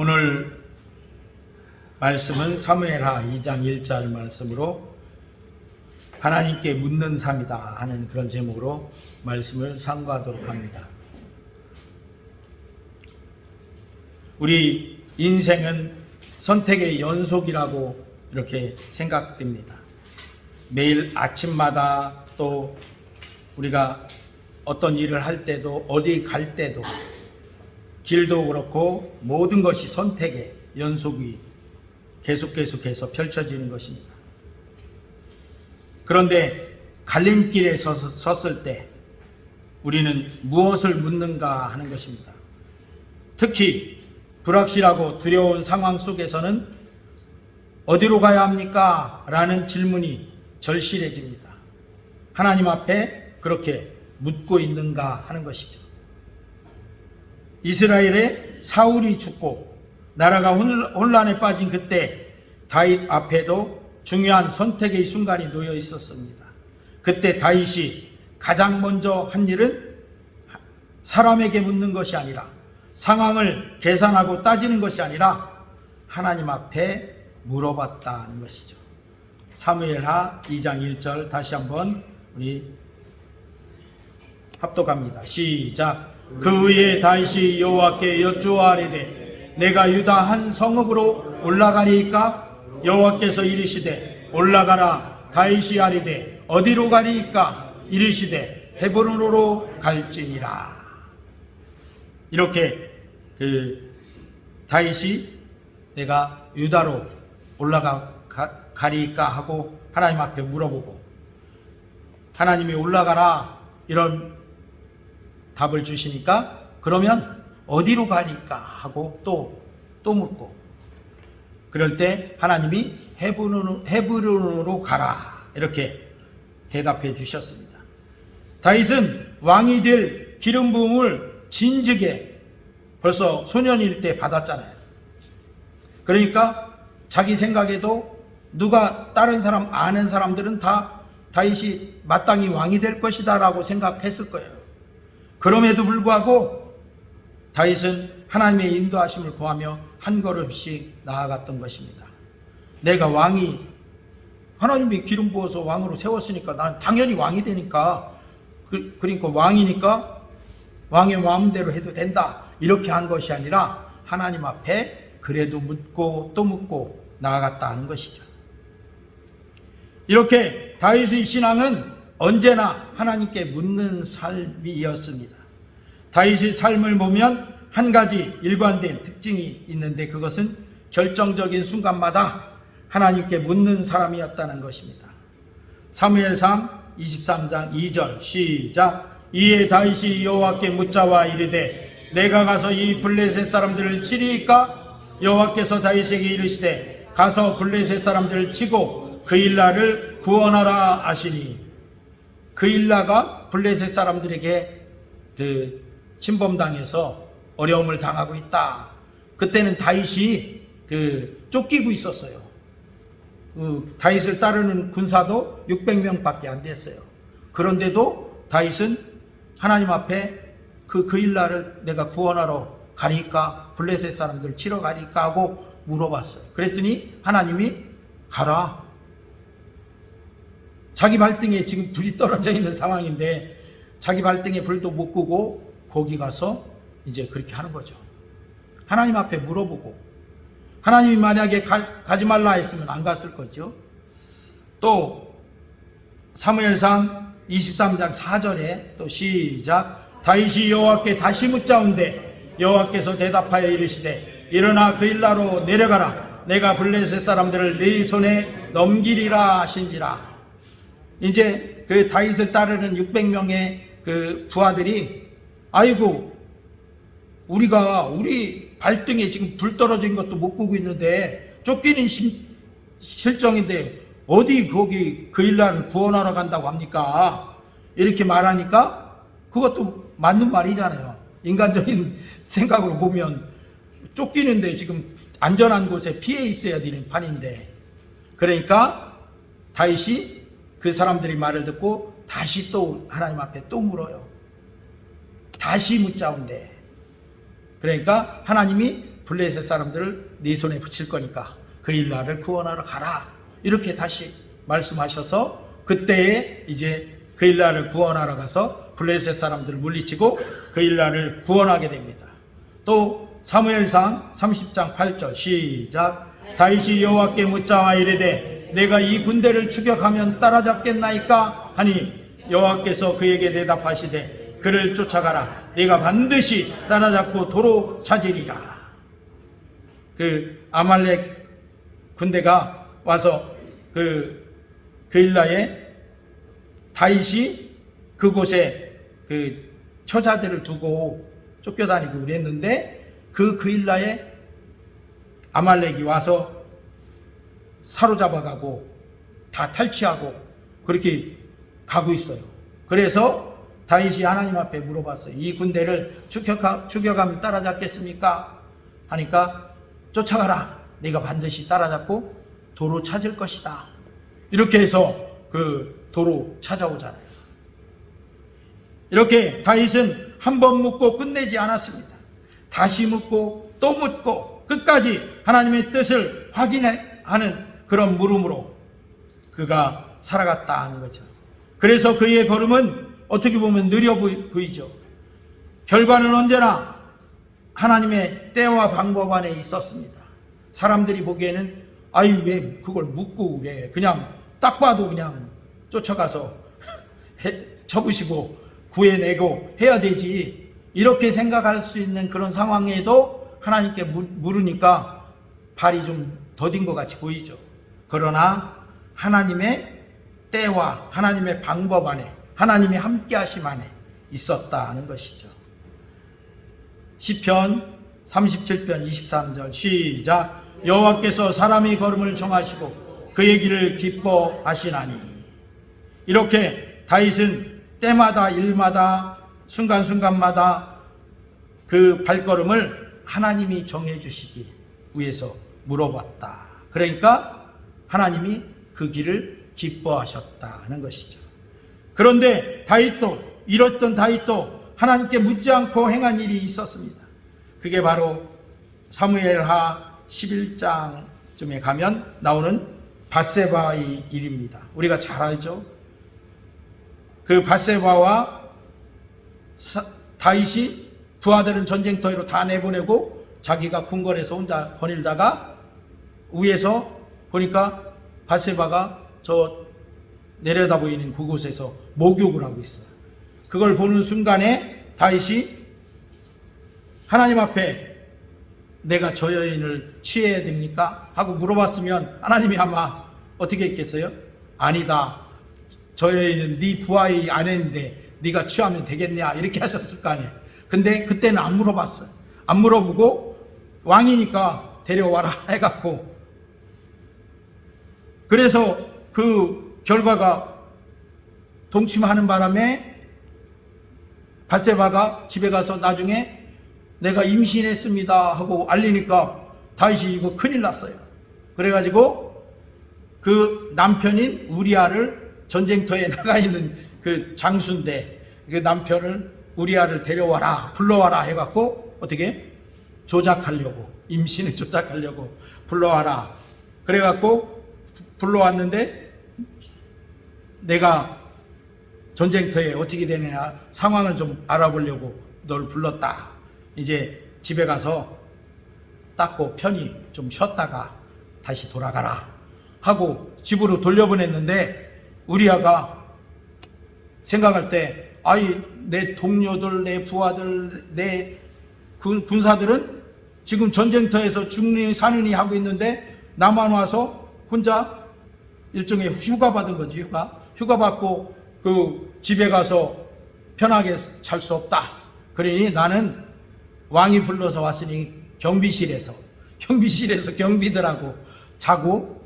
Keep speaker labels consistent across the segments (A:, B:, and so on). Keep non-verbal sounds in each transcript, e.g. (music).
A: 오늘 말씀은 사무엘하 2장 1절 말씀으로 하나님께 묻는 삶이다 하는 그런 제목으로 말씀을 상고하도록 합니다. 우리 인생은 선택의 연속이라고 이렇게 생각됩니다. 매일 아침마다 또 우리가 어떤 일을 할 때도 어디 갈 때도 길도 그렇고 모든 것이 선택의 연속이 계속 계속해서 펼쳐지는 것입니다. 그런데 갈림길에 섰을 때 우리는 무엇을 묻는가 하는 것입니다. 특히 불확실하고 두려운 상황 속에서는 어디로 가야 합니까? 라는 질문이 절실해집니다. 하나님 앞에 그렇게 묻고 있는가 하는 것이죠. 이스라엘의 사울이 죽고 나라가 혼란에 빠진 그때 다윗 앞에도 중요한 선택의 순간이 놓여 있었습니다. 그때 다윗이 가장 먼저 한 일은 사람에게 묻는 것이 아니라 상황을 계산하고 따지는 것이 아니라 하나님 앞에 물어봤다는 것이죠. 사무엘하 2장 1절 다시 한번 우리 합독합니다. 시작. 그 후에 다윗이 여호와께 여쭈아래되 내가 유다 한 성읍으로 올라가리이까? 여호와께서 이르시되 올라가라 다윗이 아리되 어디로 가리이까? 이르시되 헤브론으로 갈지니라. 이렇게 그 다윗이 내가 유다로 올라가 가, 가리이까 하고 하나님 앞에 물어보고 하나님이 올라가라 이런 답을 주시니까 그러면 어디로 가리까 하고 또 또 묻고 그럴 때 하나님이 헤브론으로, 헤브론으로 가라 이렇게 대답해 주셨습니다. 다윗은 왕이 될 기름 부음을 진즉에 벌써 소년일 때 받았잖아요. 그러니까 자기 생각에도 누가 다른 사람 아는 사람들은 다 다윗이 마땅히 왕이 될 것이다라고 생각했을 거예요. 그럼에도 불구하고 다윗은 하나님의 인도하심을 구하며 한 걸음씩 나아갔던 것입니다. 내가 왕이 하나님이 기름 부어서 왕으로 세웠으니까 난 당연히 왕이 되니까 그, 그러니까 왕이니까 왕의 마음대로 해도 된다 이렇게 한 것이 아니라 하나님 앞에 그래도 묻고 또 묻고 나아갔다 하는 것이죠. 이렇게 다윗의 신앙은 언제나 하나님께 묻는 삶이었습니다. 다윗의 삶을 보면 한 가지 일관된 특징이 있는데 그것은 결정적인 순간마다 하나님께 묻는 사람이었다는 것입니다. 사무엘상 23장 2절 시작 이에 다윗이 여호와께 묻자와 이르되 내가 가서 이 블레셋 사람들을 치리이까 여호와께서 다윗에게 이르시되 가서 블레셋 사람들을 치고 그 일라를 구원하라 하시니 그 일라가 블레셋 사람들에게 그 침범당해서 어려움을 당하고 있다. 그때는 다윗이 그 쫓기고 있었어요. 그 다윗을 따르는 군사도 600명밖에 안 됐어요. 그런데도 다윗은 하나님 앞에 그 그일날을 내가 구원하러 가니까 블레셋 사람들 치러 가니까 하고 물어봤어요. 그랬더니 하나님이 가라. 자기 발등에 지금 불이 떨어져 있는 상황인데 자기 발등에 불도 못 끄고 거기 가서 이제 그렇게 하는 거죠. 하나님 앞에 물어보고 하나님이 만약에 가, 지 말라 했으면 안 갔을 거죠. 또 사무엘상 23장 4절에 또 시작 다윗이 여호와께 다시 묻자온데 여호와께서 대답하여 이르시되 일어나 그 일라로 내려가라 내가 블레셋 사람들을 네 손에 넘기리라 하신지라 이제 그 다윗을 따르는 600명의 그 부하들이 아이고 우리가 우리 발등에 지금 불 떨어진 것도 못 끄고 있는데 쫓기는 심, 실정인데 어디 거기 그 일날을 구원하러 간다고 합니까? 이렇게 말하니까 그것도 맞는 말이잖아요. 인간적인 (laughs) 생각으로 보면 쫓기는데 지금 안전한 곳에 피해 있어야 되는 판인데 그러니까 다윗이 그 사람들이 말을 듣고 다시 또 하나님 앞에 또 물어요. 다시 묻자온데 그러니까 하나님이 블레셋 사람들을 네 손에 붙일 거니까 그 일날을 구원하러 가라. 이렇게 다시 말씀하셔서 그때에 이제 그 일날을 구원하러 가서 블레셋 사람들을 물리치고 그 일날을 구원하게 됩니다. 또 사무엘상 30장 8절 시작 다윗이 여호와께 묻자와 이르되 내가 이 군대를 추격하면 따라잡겠나이까 하니 여호와께서 그에게 대답하시되 그를 쫓아가라. 내가 반드시 따라잡고 도로 찾으리라. 그 아말렉 군대가 와서 그 그일라에 다윗이 그곳에 그 처자들을 두고 쫓겨다니고 그랬는데 그 그일라에 아말렉이 와서 사로잡아가고 다 탈취하고 그렇게 가고 있어요. 그래서 다윗이 하나님 앞에 물어봤어요. 이 군대를 추격하, 추격하면 따라잡겠습니까? 하니까 쫓아가라. 네가 반드시 따라잡고 도로 찾을 것이다. 이렇게 해서 그 도로 찾아오잖아요. 이렇게 다윗은 한 번 묻고 끝내지 않았습니다. 다시 묻고 또 묻고 끝까지 하나님의 뜻을 확인하는 그런 물음으로 그가 살아갔다 하는 거죠. 그래서 그의 걸음은 어떻게 보면 느려 보이- 보이죠. 결과는 언제나 하나님의 때와 방법 안에 있었습니다. 사람들이 보기에는 아유 왜 그걸 묻고 그래 그냥 딱 봐도 그냥 쫓아가서 (laughs) 해, 접으시고 구해내고 해야 되지 이렇게 생각할 수 있는 그런 상황에도 하나님께 물- 물으니까 발이 좀 더딘 것 같이 보이죠. 그러나 하나님의 때와 하나님의 방법 안에 하나님이 함께 하심 안에 있었다는 것이죠. 시편 37편 23절 시작 여호와께서 사람의 걸음을 정하시고 그의 길을 기뻐하시나니 이렇게 다윗은 때마다 일마다 순간순간마다 그 발걸음을 하나님이 정해 주시기 위해서 물어봤다. 그러니까 하나님이 그 길을 기뻐하셨다는 것이죠. 그런데 다윗도 이렇던 다윗도 하나님께 묻지 않고 행한 일이 있었습니다. 그게 바로 사무엘하 11장쯤에 가면 나오는 바세바의 일입니다. 우리가 잘 알죠? 그 바세바와 사- 다윗이 부하들은 전쟁터로 다 내보내고 자기가 궁궐에서 혼자 거닐다가 위에서 보니까 바세바가 저 내려다 보이는 그곳에서 목욕을 하고 있어요. 그걸 보는 순간에 다윗이 하나님 앞에 내가 저 여인을 취해야 됩니까? 하고 물어봤으면 하나님이 아마 어떻게 했겠어요? 아니다. 저 여인은 네 부하의 아내인데 네가 취하면 되겠냐 이렇게 하셨을 거 아니에요. 근데 그때는 안 물어봤어요. 안 물어보고 왕이니까 데려와라 해갖고 그래서 그 결과가 동침하는 바람에 바세바가 집에 가서 나중에 내가 임신했습니다 하고 알리니까 다윗이 이거 큰일 났어요. 그래가지고 그 남편인 우리아를 전쟁터에 (laughs) 나가 있는 그 장수인데 그 남편을 우리아를 데려와라 불러와라 해갖고 어떻게 조작하려고 임신을 (laughs) 조작하려고 불러와라 그래갖고 불러왔는데 내가 전쟁터에 어떻게 되느냐 상황을 좀 알아보려고 널 불렀다. 이제 집에 가서 닦고 편히 좀 쉬었다가 다시 돌아가라 하고 집으로 돌려보냈는데 우리 아가 생각할 때 아이 내 동료들 내 부하들 내 군, 군사들은 지금 전쟁터에서 죽니 사느니 하고 있는데 나만 와서 혼자 일종의 휴가 받은 거지 휴가. 휴가 받고 그 집에 가서 편하게 잘 수 없다. 그러니 나는 왕이 불러서 왔으니 경비실에서 경비실에서 경비들하고 자고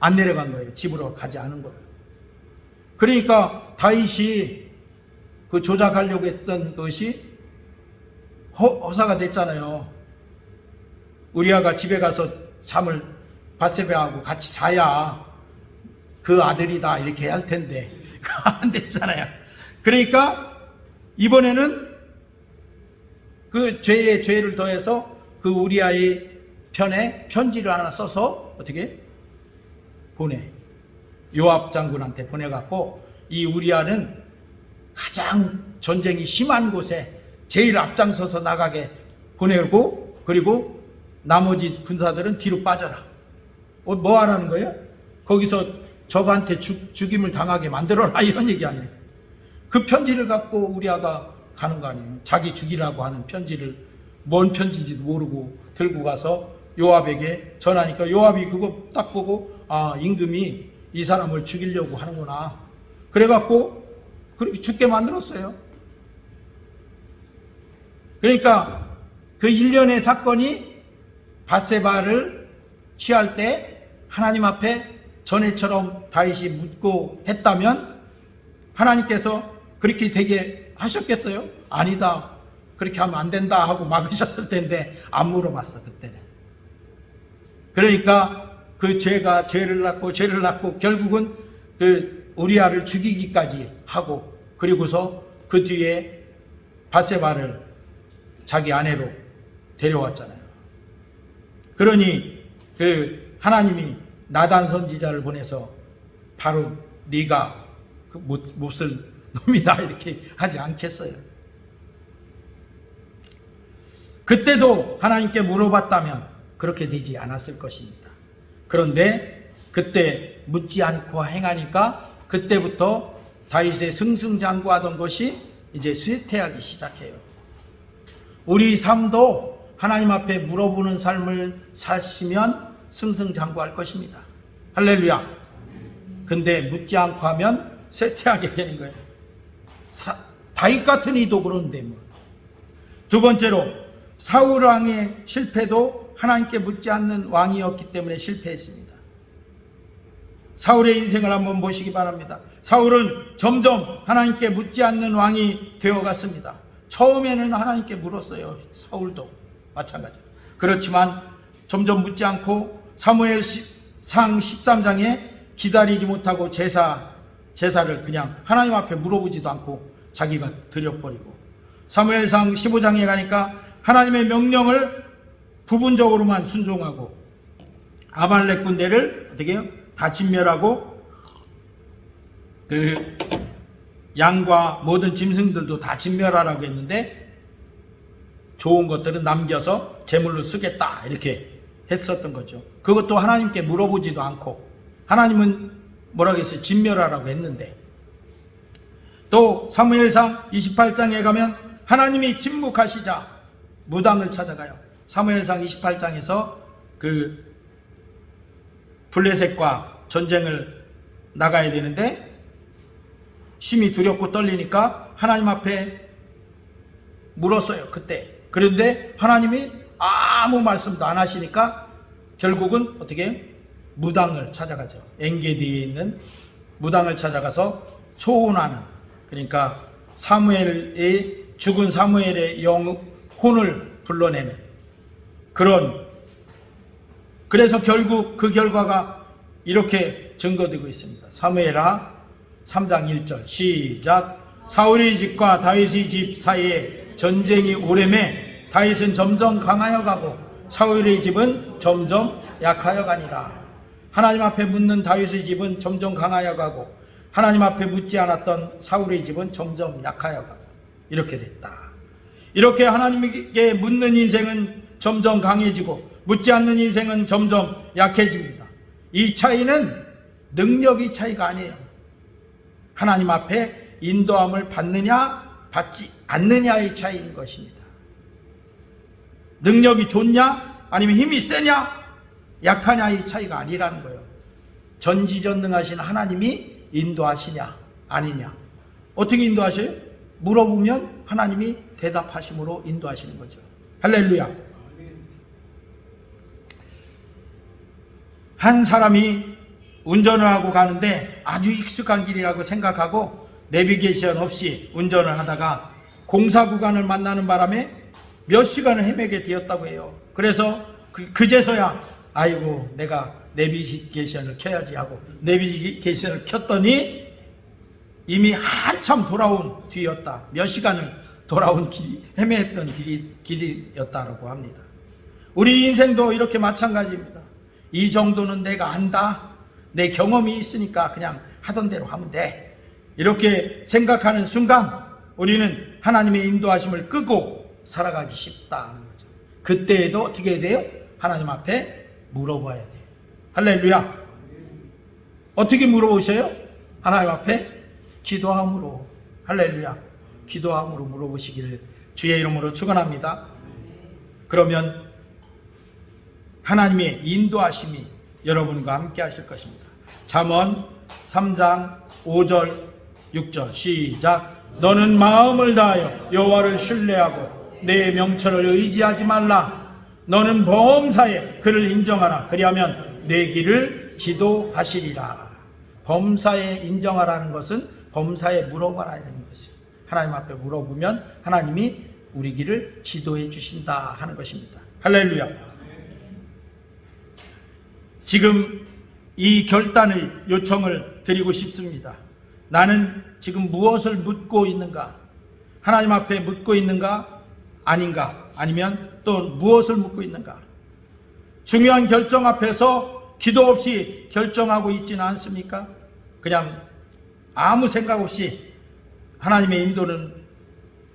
A: 안 내려간 거예요. 집으로 가지 않은 거예요. 그러니까 다윗이 그 조작하려고 했던 것이 허, 허사가 됐잖아요. 우리아가 집에 가서 잠을 바세베하고 같이 자야 그 아들이다 이렇게 할 텐데 (laughs) 안 됐잖아요. 그러니까 이번에는 그 죄에 죄를 더해서 그 우리아의 편에 편지를 하나 써서 어떻게 보내 요압 장군한테 보내갖고 이 우리아는 가장 전쟁이 심한 곳에 제일 앞장서서 나가게 보내고 그리고 나머지 군사들은 뒤로 빠져라. 어, 뭐 하라는 거예요? 거기서 저한테 죽, 죽임을 당하게 만들어라 이런 얘기 아니에요. 그 편지를 갖고 우리 아가 가는 거 아니에요. 자기 죽이라고 하는 편지를 뭔 편지지도 모르고 들고 가서 요압에게 전하니까 요압이 그거 딱 보고 아 임금이 이 사람을 죽이려고 하는구나. 그래갖고 그렇게 죽게 만들었어요. 그러니까 그 일련의 사건이 바세바를 취할 때 하나님 앞에 전에처럼 다윗이 묻고 했다면 하나님께서 그렇게 되게 하셨겠어요? 아니다. 그렇게 하면 안 된다 하고 막으셨을 텐데 안 물어봤어 그때는. 그러니까 그 죄가 죄를 낳고 죄를 낳고 결국은 그 우리아를 죽이기까지 하고 그리고서 그 뒤에 바세바를 자기 아내로 데려왔잖아요. 그러니 그 하나님이 나단 선지자를 보내서 바로 네가 그 못, 못쓸 놈이다 (laughs) 이렇게 하지 않겠어요. 그때도 하나님께 물어봤다면 그렇게 되지 않았을 것입니다. 그런데 그때 묻지 않고 행하니까 그때부터 다윗의 승승장구하던 것이 이제 쇠퇴하기 시작해요. 우리 삶도 하나님 앞에 물어보는 삶을 사시면 승승장구할 것입니다. 할렐루야. 근데 묻지 않고 하면 쇠퇴하게 되는 거예요. 사, 다윗 같은 이도 그런데 뭐. 두 번째로 사울 왕의 실패도 하나님께 묻지 않는 왕이었기 때문에 실패했습니다. 사울의 인생을 한번 보시기 바랍니다. 사울은 점점 하나님께 묻지 않는 왕이 되어갔습니다. 처음에는 하나님께 물었어요. 사울도 마찬가지. 그렇지만 점점 묻지 않고 사무엘 상 13장에 기다리지 못하고 제사 제사를 그냥 하나님 앞에 물어보지도 않고 자기가 드려버리고 사무엘상 15장에 가니까 하나님의 명령을 부분적으로만 순종하고 아말렉 군대를 어떻게 해요? 다 진멸하고 그 양과 모든 짐승들도 다 진멸하라고 했는데 좋은 것들은 남겨서 제물로 쓰겠다 이렇게 했었던 거죠. 그것도 하나님께 물어보지도 않고 하나님은 뭐라고 했어요? 진멸하라고 했는데 또 사무엘상 28장에 가면 하나님이 침묵하시자 무당을 찾아가요. 사무엘상 28장에서 그 블레셋과 전쟁을 나가야 되는데 심히 두렵고 떨리니까 하나님 앞에 물었어요. 그때. 그런데 하나님이 아무 말씀도 안 하시니까 결국은 어떻게 무당을 찾아가죠. 엔게디에 있는 무당을 찾아가서 초혼하는 그러니까 사무엘의 죽은 사무엘의 영혼을 불러내는 그런 그래서 결국 그 결과가 이렇게 증거되고 있습니다. 사무엘하 3장 1절 시작 사울의 집과 다윗의 집 사이에 전쟁이 오래매 다윗은 점점 강하여 가고 사울의 집은 점점 약하여 가니라. 하나님 앞에 묻는 다윗의 집은 점점 강하여 가고 하나님 앞에 묻지 않았던 사울의 집은 점점 약하여 가고 이렇게 됐다. 이렇게 하나님께 묻는 인생은 점점 강해지고 묻지 않는 인생은 점점 약해집니다. 이 차이는 능력이 차이가 아니에요. 하나님 앞에 인도함을 받느냐 받지 않느냐의 차이인 것입니다. 능력이 좋냐 아니면 힘이 세냐 약하냐의 차이가 아니라는 거예요. 전지전능하신 하나님이 인도하시냐 아니냐 어떻게 인도하셔요? 물어보면 하나님이 대답하심으로 인도하시는 거죠. 할렐루야. 한 사람이 운전을 하고 가는데 아주 익숙한 길이라고 생각하고 내비게이션 없이 운전을 하다가 공사 구간을 만나는 바람에 몇 시간을 헤매게 되었다고 해요. 그래서 그, 그제서야 아이고 내가 내비게이션을 켜야지 하고 내비게이션을 켰더니 이미 한참 돌아온 뒤였다. 몇 시간을 돌아온 길이 헤매했던 길이, 길이었다고 합니다. 우리 인생도 이렇게 마찬가지입니다. 이 정도는 내가 안다. 내 경험이 있으니까 그냥 하던 대로 하면 돼. 이렇게 생각하는 순간 우리는 하나님의 인도하심을 끄고 살아가기 쉽다 하는 거죠. 그때에도 어떻게 해야 돼요? 하나님 앞에 물어봐야 돼요. 할렐루야. 어떻게 물어보셔요? 하나님 앞에 기도함으로. 할렐루야. 기도함으로 물어보시기를 주의 이름으로 축원합니다. 그러면 하나님의 인도하심이 여러분과 함께 하실 것입니다. 잠언 3장 5절 6절 시작 너는 마음을 다하여 여호와를 신뢰하고 내 명철을 의지하지 말라 너는 범사에 그를 인정하라 그리하면 내 길을 지도하시리라 범사에 인정하라는 것은 범사에 물어봐라는 것이요 하나님 앞에 물어보면 하나님이 우리 길을 지도해 주신다 하는 것입니다 할렐루야 지금 이 결단의 요청을 드리고 싶습니다. 나는 지금 무엇을 묻고 있는가? 하나님 앞에 묻고 있는가? 아닌가? 아니면 또 무엇을 묻고 있는가? 중요한 결정 앞에서 기도 없이 결정하고 있지는 않습니까? 그냥 아무 생각 없이 하나님의 인도는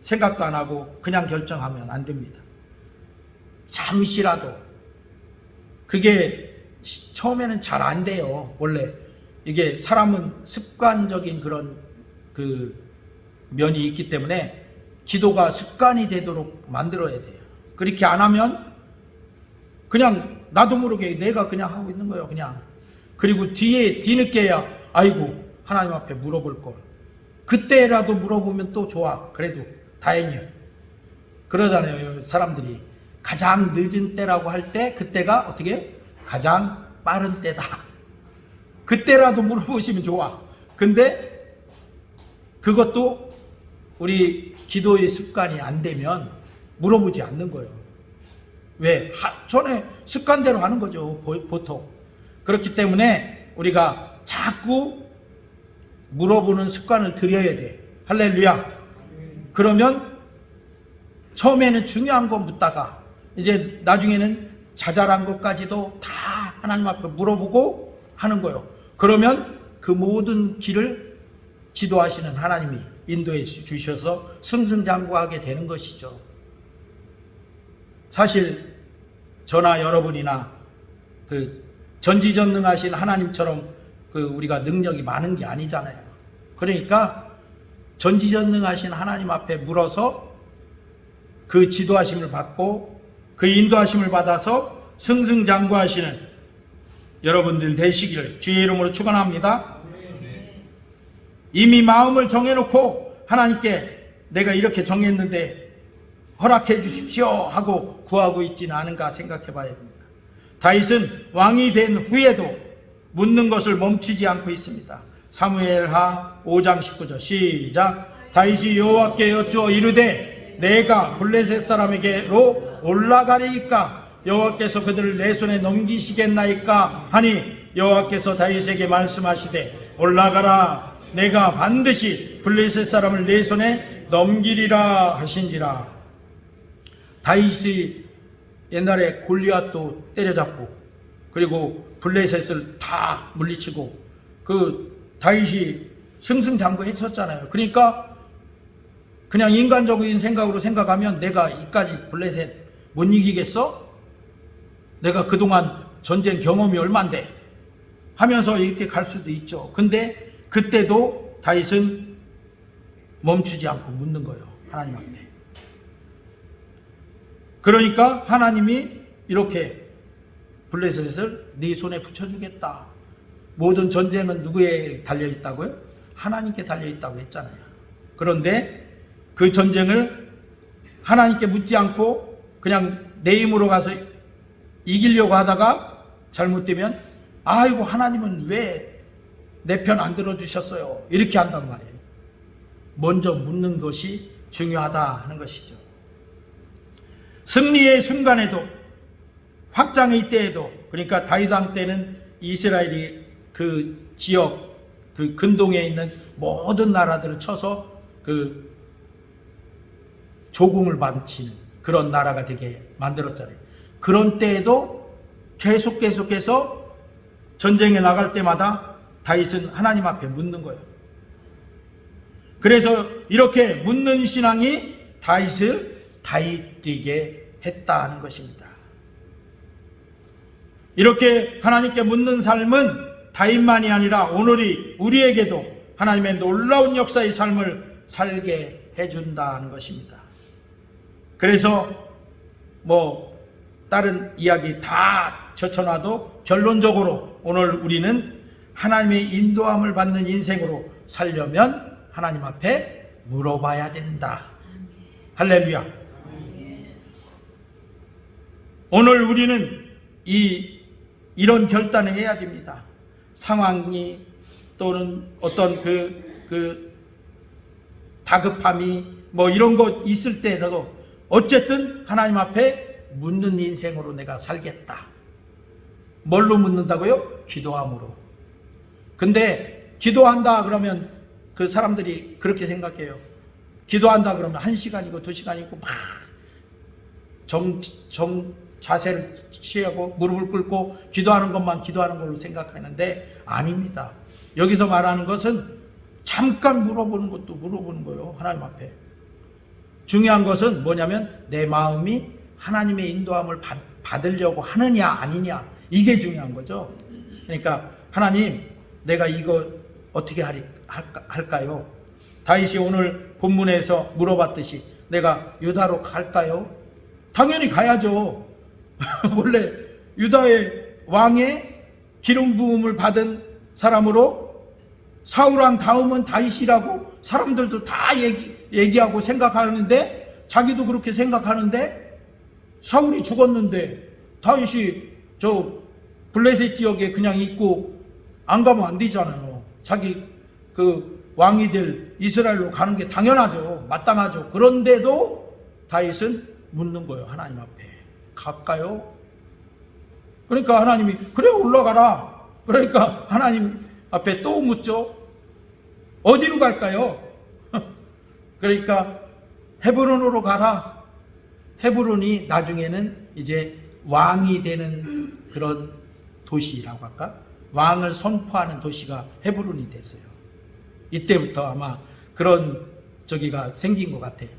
A: 생각도 안 하고 그냥 결정하면 안 됩니다. 잠시라도 그게 시- 처음에는 잘 안 돼요. 원래 이게 사람은 습관적인 그런 그 면이 있기 때문에 기도가 습관이 되도록 만들어야 돼요. 그렇게 안 하면 그냥 나도 모르게 내가 그냥 하고 있는 거예요. 그냥 그리고 뒤에 뒤늦게야 아이고 하나님 앞에 물어볼 걸. 그때라도 물어보면 또 좋아. 그래도 다행이에요. 그러잖아요. 사람들이 가장 늦은 때라고 할 때 그때가 어떻게? 가장 빠른 때다. 그때라도 물어보시면 좋아. 근데 그것도 우리 기도의 습관이 안 되면 물어보지 않는 거예요. 왜? 하, 전에 습관대로 하는 거죠. 보- 보통. 그렇기 때문에 우리가 자꾸 물어보는 습관을 들여야 돼. 할렐루야. 그러면 처음에는 중요한 거 묻다가 이제 나중에는 자잘한 것까지도 다 하나님 앞에 물어보고 하는 거예요. 그러면 그 모든 길을 지도하시는 하나님이 인도해 주셔서 승승장구하게 되는 것이죠. 사실 저나 여러분이나 그 전지전능하신 하나님처럼 그 우리가 능력이 많은 게 아니잖아요. 그러니까 전지전능하신 하나님 앞에 물어서 그 지도하심을 받고 그 인도하심을 받아서 승승장구하시는 여러분들 되시기를 주의 이름으로 축원합니다. 이미 마음을 정해놓고 하나님께 내가 이렇게 정했는데 허락해 주십시오 하고 구하고 있지는 않은가 생각해 봐야 됩니다. 다윗은 왕이 된 후에도 묻는 것을 멈추지 않고 있습니다. 사무엘하 5장 19절 시작 다윗이 여호와께 여쭈어 이르되 내가 블레셋 사람에게로 올라가리이까 여호와께서 그들을 내 손에 넘기시겠나이까 하니 여호와께서 다윗에게 말씀하시되 올라가라 내가 반드시 블레셋 사람을 내 손에 넘기리라 하신지라 다윗이 옛날에 골리앗도 때려잡고 그리고 블레셋을 다 물리치고 그 다윗이 승승장구했었잖아요. 그러니까 그냥 인간적인 생각으로 생각하면 내가 이까지 블레셋 못 이기겠어? 내가 그동안 전쟁 경험이 얼만데 하면서 이렇게 갈 수도 있죠. 근데 그때도 다윗은 멈추지 않고 묻는 거예요. 하나님 앞에. 그러니까 하나님이 이렇게 블레셋을 네 손에 붙여주겠다. 모든 전쟁은 누구에 달려 있다고요? 하나님께 달려 있다고 했잖아요. 그런데 그 전쟁을 하나님께 묻지 않고 그냥 내 힘으로 가서 이기려고 하다가 잘못되면 아이고 하나님은 왜 내 편 안 들어주셨어요? 이렇게 한단 말이에요. 먼저 묻는 것이 중요하다 하는 것이죠. 승리의 순간에도 확장의 때에도 그러니까 다윗 왕 때는 이스라엘이 그 지역 그 근동에 있는 모든 나라들을 쳐서 그 조공을 바치는 그런 나라가 되게 만들었잖아요. 그런 때에도 계속 계속해서 전쟁에 나갈 때마다 다윗은 하나님 앞에 묻는 거예요. 그래서 이렇게 묻는 신앙이 다윗을 다윗되게 했다는 것입니다. 이렇게 하나님께 묻는 삶은 다윗만이 아니라 오늘이 우리에게도 하나님의 놀라운 역사의 삶을 살게 해준다는 것입니다. 그래서 뭐 다른 이야기 다 젖혀놔도 결론적으로 오늘 우리는 하나님의 인도함을 받는 인생으로 살려면 하나님 앞에 물어봐야 된다. 할렐루야. 오늘 우리는 이 이런 결단을 해야 됩니다. 상황이 또는 어떤 그, 그 다급함이 뭐 이런 것 있을 때라도 어쨌든 하나님 앞에 묻는 인생으로 내가 살겠다. 뭘로 묻는다고요? 기도함으로. 근데 기도한다 그러면 그 사람들이 그렇게 생각해요. 기도한다 그러면 한 시간이고 두 시간이고 막 정, 정, 자세를 취하고 무릎을 꿇고 기도하는 것만 기도하는 걸로 생각하는데 아닙니다. 여기서 말하는 것은 잠깐 물어보는 것도 물어보는 거예요. 하나님 앞에. 중요한 것은 뭐냐면 내 마음이 하나님의 인도함을 받, 받으려고 하느냐 아니냐 이게 중요한 거죠. 그러니까 하나님 내가 이거 어떻게 할까요? 다윗이 오늘 본문에서 물어봤듯이 내가 유다로 갈까요? 당연히 가야죠. (laughs) 원래 유다의 왕의 기름 부음을 받은 사람으로 사울왕 다음은 다윗이라고 사람들도 다 얘기, 얘기하고 생각하는데 자기도 그렇게 생각하는데 사울이 죽었는데 다윗이 저 블레셋 지역에 그냥 있고 안 가면 안 되잖아요. 자기 그 왕이 될 이스라엘로 가는 게 당연하죠. 마땅하죠. 그런데도 다윗은 묻는 거예요. 하나님 앞에. 갈까요? 그러니까 하나님이 그래 올라가라. 그러니까 하나님 앞에 또 묻죠. 어디로 갈까요? (laughs) 그러니까 헤브론으로 가라. 헤브론이 나중에는 이제 왕이 되는 그런 도시라고 할까? 왕을 선포하는 도시가 헤브론이 됐어요. 이때부터 아마 그런 저기가 생긴 것 같아요.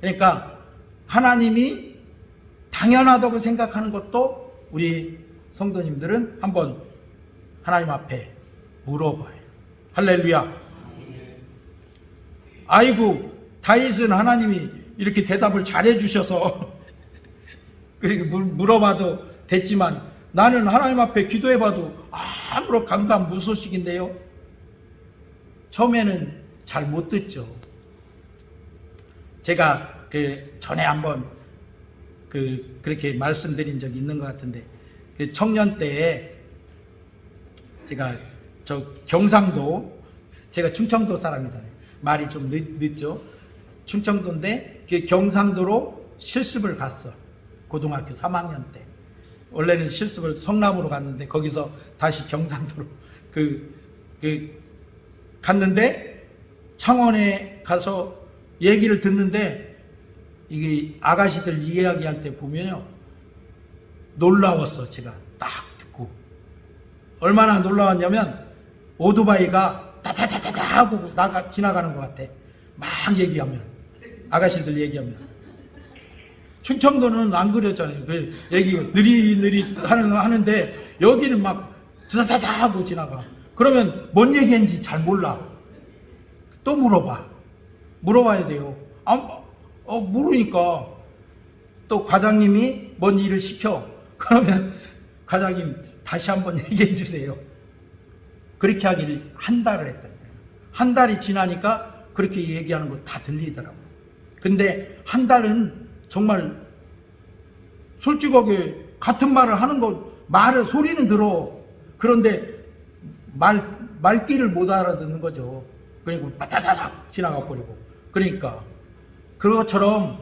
A: 그러니까 하나님이 당연하다고 생각하는 것도 우리 성도님들은 한번 하나님 앞에 물어봐요. 할렐루야. 아이고 다윗은 하나님이 이렇게 대답을 잘해 주셔서 (laughs) 그렇게 물어봐도 됐지만 나는 하나님 앞에 기도해봐도 아무런 감감 무소식인데요. 처음에는 잘 못 듣죠. 제가 그 전에 한번 그 그렇게 말씀드린 적이 있는 것 같은데 그 청년 때에 제가 저 경상도 제가 충청도 사람이잖아요. 말이 좀 늦, 늦죠. 충청도인데 그 경상도로 실습을 갔어. 고등학교 3학년 때. 원래는 실습을 성남으로 갔는데 거기서 다시 경상도로 (laughs) 그, 그 갔는데 창원에 가서 얘기를 듣는데 이게 아가씨들 이야기할 때 보면요. 놀라웠어 제가. 딱 듣고. 얼마나 놀라웠냐면 오토바이가 다다다다다 하고 나가 지나가는 것 같아. 막 얘기하면. 아가씨들 얘기하면 충청도는 안 그랬잖아요 그 얘기 느리느리 하는 하는데 여기는 막 다다다 하고 지나가 그러면 뭔 얘기인지 잘 몰라 또 물어봐 물어봐야 돼요 아, 어, 모르니까 또 과장님이 뭔 일을 시켜. (laughs) 그러면 과장님 다시 한번 (laughs) 얘기해 주세요. 그렇게 하기를 한 달을 했던 거예요. 한 달이 지나니까 그렇게 얘기하는 거 다 들리더라고요. 근데 한 달은 정말 솔직하게 같은 말을 하는 거, 말을, 소리는 들어. 그런데 말, 말귀를 못 알아듣는 거죠. 그리고 빠다다닥 지나가 버리고. 그러니까 그것처럼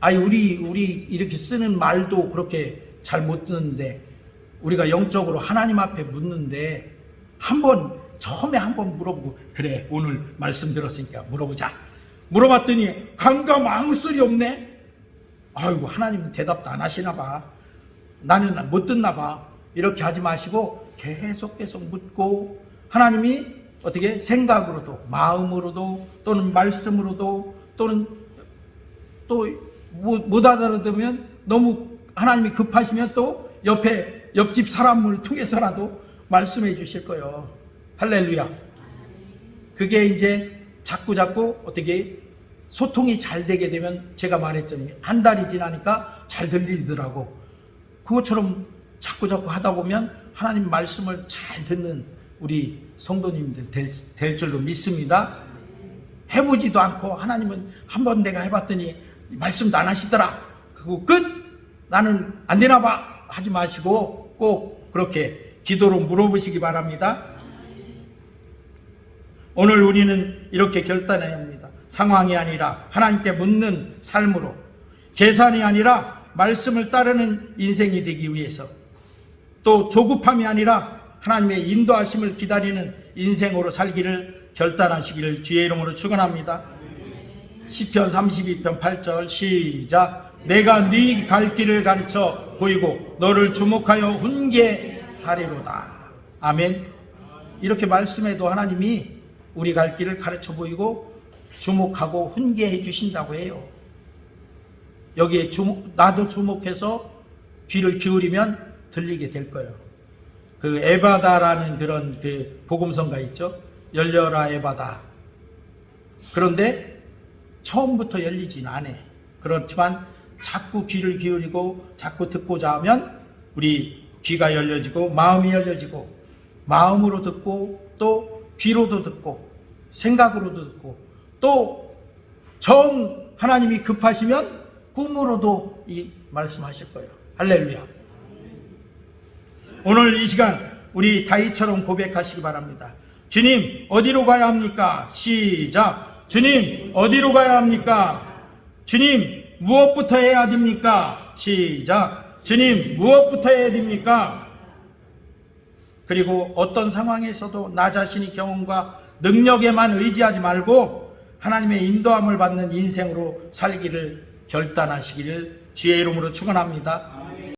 A: 아이 우리 우리 이렇게 쓰는 말도 그렇게 잘 못 듣는데 우리가 영적으로 하나님 앞에 묻는데 한번 처음에 한번 물어보고 그래 오늘 말씀 들었으니까 물어보자 물어봤더니 감감 아무 소리 없네 아이고 하나님은 대답도 안 하시나 봐 나는 못 듣나 봐. 이렇게 하지 마시고 계속 계속 묻고 하나님이 어떻게 생각으로도 마음으로도 또는 말씀으로도 또는 또못 알아들으면 너무 하나님이 급하시면 또 옆에 옆집 사람을 통해서라도 말씀해 주실 거예요. 할렐루야. 그게 이제 자꾸 자꾸 어떻게 소통이 잘 되게 되면 제가 말했잖아요. 한 달이 지나니까 잘 들리더라고. 그것처럼 자꾸 자꾸 하다 보면 하나님 말씀을 잘 듣는 우리 성도님들 될, 될 줄로 믿습니다. 해보지도 않고 하나님은 한 번 내가 해봤더니 말씀도 안 하시더라. 그거 끝. 나는 안 되나 봐. 하지 마시고 꼭 그렇게 기도로 물어보시기 바랍니다. 오늘 우리는 이렇게 결단해야 합니다. 상황이 아니라 하나님께 묻는 삶으로 계산이 아니라 말씀을 따르는 인생이 되기 위해서 또 조급함이 아니라 하나님의 인도하심을 기다리는 인생으로 살기를 결단하시기를 주의 이름으로 축원합니다. 시편 32편 8절 시작 내가 네 갈 길을 가르쳐 보이고 너를 주목하여 훈계하리로다. 아멘. 이렇게 말씀해도 하나님이 우리 갈 길을 가르쳐 보이고 주목하고 훈계해 주신다고 해요. 여기에 주목, 나도 주목해서 귀를 기울이면 들리게 될 거예요. 그 에바다라는 그런 그 복음성가 있죠. 열려라 에바다. 그런데 처음부터 열리진 않아. 그렇지만 자꾸 귀를 기울이고 자꾸 듣고자 하면 우리 귀가 열려지고 마음이 열려지고 마음으로 듣고 또 귀로도 듣고 생각으로도 듣고 또 정 하나님이 급하시면 꿈으로도 이 말씀하실 거예요. 할렐루야. 오늘 이 시간 우리 다윗처럼 고백하시기 바랍니다. 주님 어디로 가야 합니까? 시작. 주님 어디로 가야 합니까? 주님 무엇부터 해야 됩니까? 시작. 주님 무엇부터 해야 됩니까? 그리고 어떤 상황에서도 나 자신이 경험과 능력에만 의지하지 말고 하나님의 인도함을 받는 인생으로 살기를 결단하시기를 주의 이름으로 축원합니다.